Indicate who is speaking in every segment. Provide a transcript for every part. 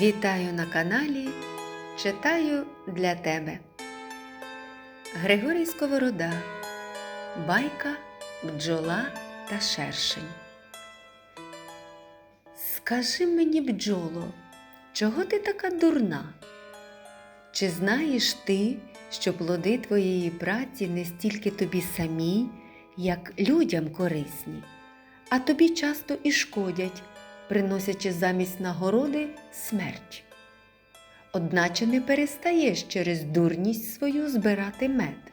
Speaker 1: Вітаю на каналі Читаю для тебе. Григорій Сковорода Байка, бджола та шершень. Скажи мені, бджоло, чого ти така дурна? Чи знаєш ти, що плоди твоєї праці не стільки тобі самі, як людям корисні, а тобі часто і шкодять, приносячи замість нагороди смерть? Одначе не перестаєш через дурність свою збирати мед.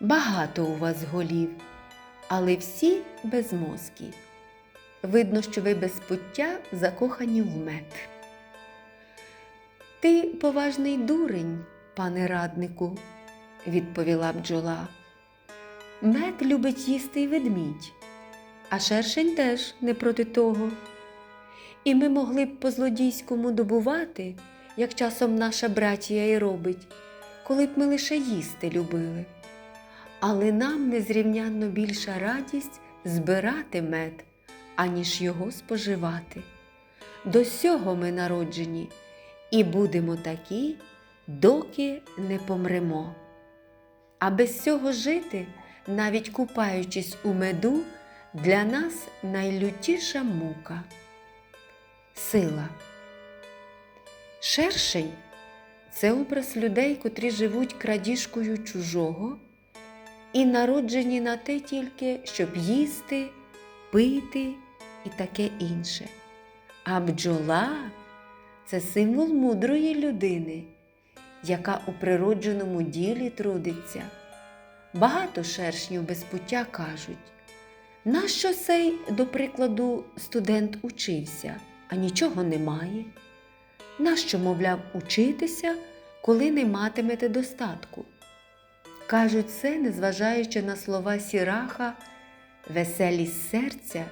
Speaker 1: Багато у вас голів, але всі безмозкі. Видно, що ви без пуття закохані в мед. Ти поважний дурень, пане раднику, відповіла бджола. Мед любить їсти й ведмідь, а шершень теж не проти того. І ми могли б по злодійському добувати, як часом наша братія й робить, коли б ми лише їсти любили. Але нам незрівнянно більша радість збирати мед, аніж його споживати. До сього ми народжені і будемо такі, доки не помремо. А без цього жити, навіть купаючись у меду, для нас найлютіша мука. Сила. Шершень це образ людей, котрі живуть крадіжкою чужого і народжені на те тільки, щоб їсти, пити і таке інше. А бджола це символ мудрої людини, яка у природженому ділі трудиться. Багато шершнів без пуття кажуть, нащо сей, до прикладу, студент учився, а нічого немає? Нащо, мовляв, учитися, коли не матимете достатку? Кажуть це, незважаючи на слова сіраха, веселість серця,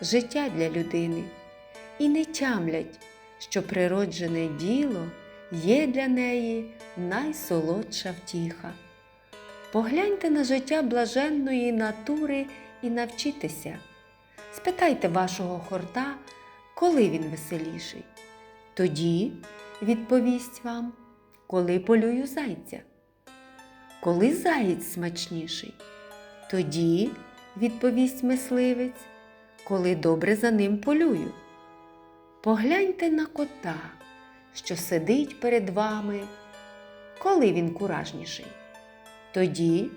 Speaker 1: життя для людини, і не тямлять, що природжене діло є для неї найсолодша втіха. Погляньте на життя блаженної натури і навчітеся. Спитайте вашого хорта, коли він веселіший. Тоді відповість вам, коли полюю зайця. Коли заєць смачніший, тоді відповість мисливець, коли добре за ним полюю. Погляньте на кота, що сидить перед вами, коли він куражніший. Тоді,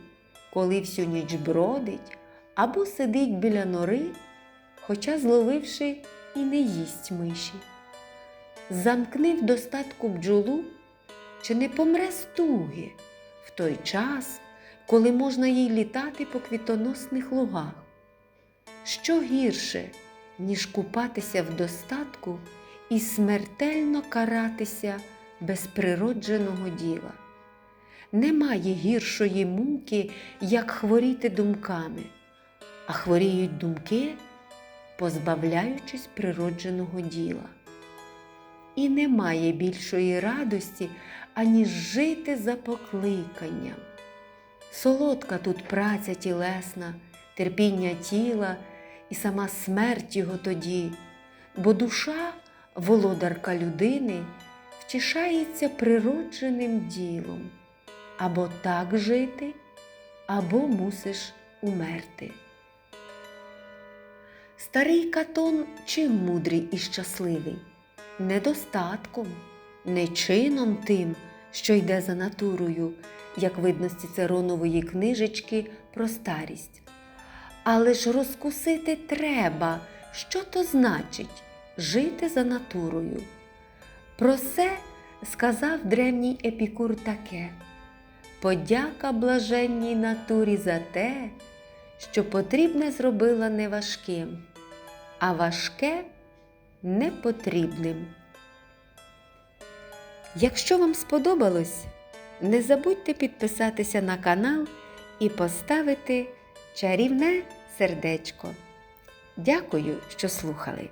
Speaker 1: коли всю ніч бродить або сидить біля нори, хоча зловивши і не їсть миші. Замкни в достатку бджолу, чи не помре з туги в той час, коли можна їй літати по квітоносних лугах. Що гірше, ніж купатися в достатку і смертельно каратися без природженого діла? Немає гіршої муки, як хворіти думками, а хворіють думки, позбавляючись природженого діла. І немає більшої радості, аніж жити за покликанням. Солодка тут праця тілесна, терпіння тіла і сама смерть його тоді, бо душа, володарка людини, втішається природженим ділом або так жити, або мусиш умерти. Старий Катон чим мудрий і щасливий? Недостатком, не чином тим, що йде за натурою, як видно з цицеронової книжечки про старість. Але ж розкусити треба, що то значить жити за натурою. Про це сказав древній епікур таке подяка блаженній натурі за те, що потрібне зробила не важким, а важке непотрібним. Якщо вам сподобалось, не забудьте підписатися на канал і поставити чарівне сердечко. Дякую, що слухали!